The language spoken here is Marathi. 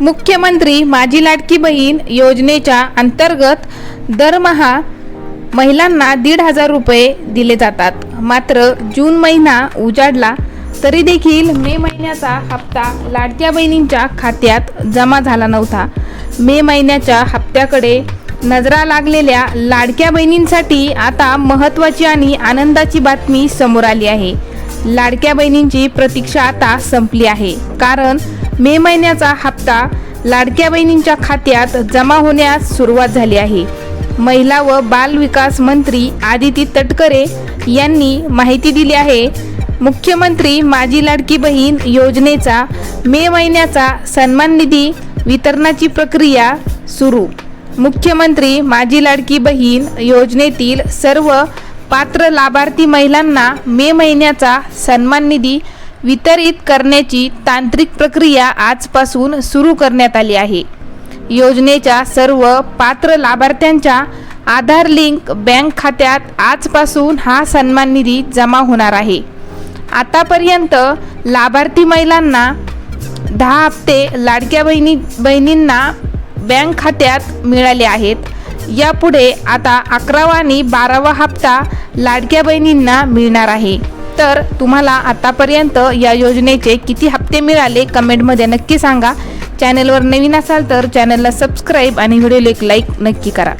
मुख्यमंत्री माझी लाडकी बहीण योजनेच्या अंतर्गत दरमहा महिलांना दीड हजार रुपये दिले जातात. मात्र जून महिना उजाडला तरी देखील मे महिन्याचा हप्ता लाडक्या बहिणींच्या खात्यात जमा झाला नव्हता. मे महिन्याच्या हप्त्याकडे नजरा लागलेल्या लाडक्या बहिणींसाठी आता महत्त्वाची आणि आनंदाची बातमी समोर आली आहे. लाडक्या बहिणींची प्रतीक्षा आता संपली आहे. कारण मे महिन्याचा हप्ता लाडक्या बहिणींच्या खात्यात जमा होण्यास सुरुवात झाली आहे. महिला व बाल विकास मंत्री आदिती तटकरे यांनी माहिती दिली आहे. मुख्यमंत्री माझी लाडकी बहीण योजनेचा मे महिन्याचा सन्मान निधी वितरणाची प्रक्रिया सुरू. मुख्यमंत्री माझी लाडकी बहीण योजनेतील सर्व पात्र लाभार्थी महिलांना मे महिन्याचा सन्मान निधी वितरित करण्याची तांत्रिक प्रक्रिया आजपासून सुरू करण्यात आली आहे. योजनेच्या सर्व पात्र लाभार्थ्यांच्या आधार लिंक बँक खात्यात आजपासून हा सन्मान निधी जमा होणार आहे. आतापर्यंत लाभार्थी महिलांना दहा हप्ते लाडक्या बहिणी बहिणींना बँक खात्यात मिळाले आहेत. यापुढे आता अकरावा आणि बारावा हप्ता लाडक्या बहिणींना मिळणार आहे. तर तुम्हाला आतापर्यंत या योजनेचे किती हप्ते मिळाले कमेंटमध्ये नक्की सांगा. चॅनलवर नवीन असाल तर चॅनलला सबस्क्राईब आणि व्हिडिओला एक लाईक नक्की करा.